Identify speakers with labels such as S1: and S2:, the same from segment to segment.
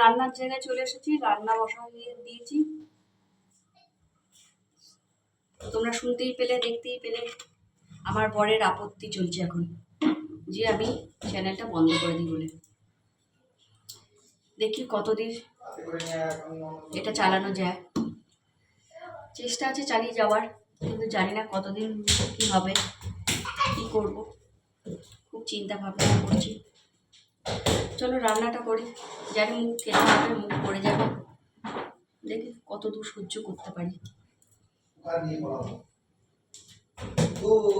S1: রান্নার জায়গায় চলে এসেছি, রান্না বসা দিয়ে দিয়েছি। তোমরা শুনতেই পেলে, দেখতেই পেলে। আমার বরের আপত্তি চলছে এখন, যে আমি চ্যানেলটা বন্ধ করে দিই বলে। দেখি কতদিন এটা চালানো যায়। চেষ্টা আছে চালিয়ে যাওয়ার, কিন্তু জানি না কতদিন কি হবে, কি করব। খুব চিন্তা ভাবনা করছি। চলো রান্নাটা করি। জানি মুখ খেতে হবে মুখ পড়ে যাবে? দেখি কত দূর সহ্য করতে পারি।
S2: শোনো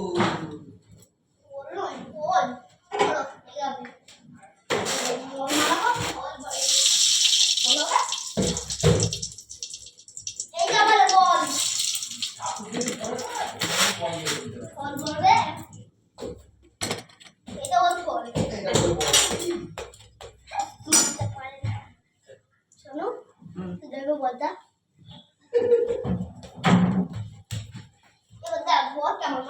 S2: দেখো বলতা দেখ বল কেমন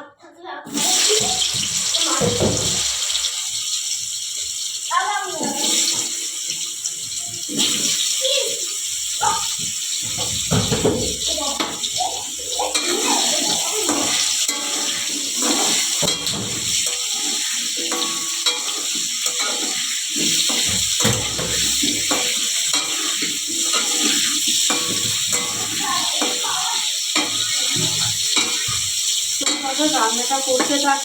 S1: রান্নাটা করতে থাক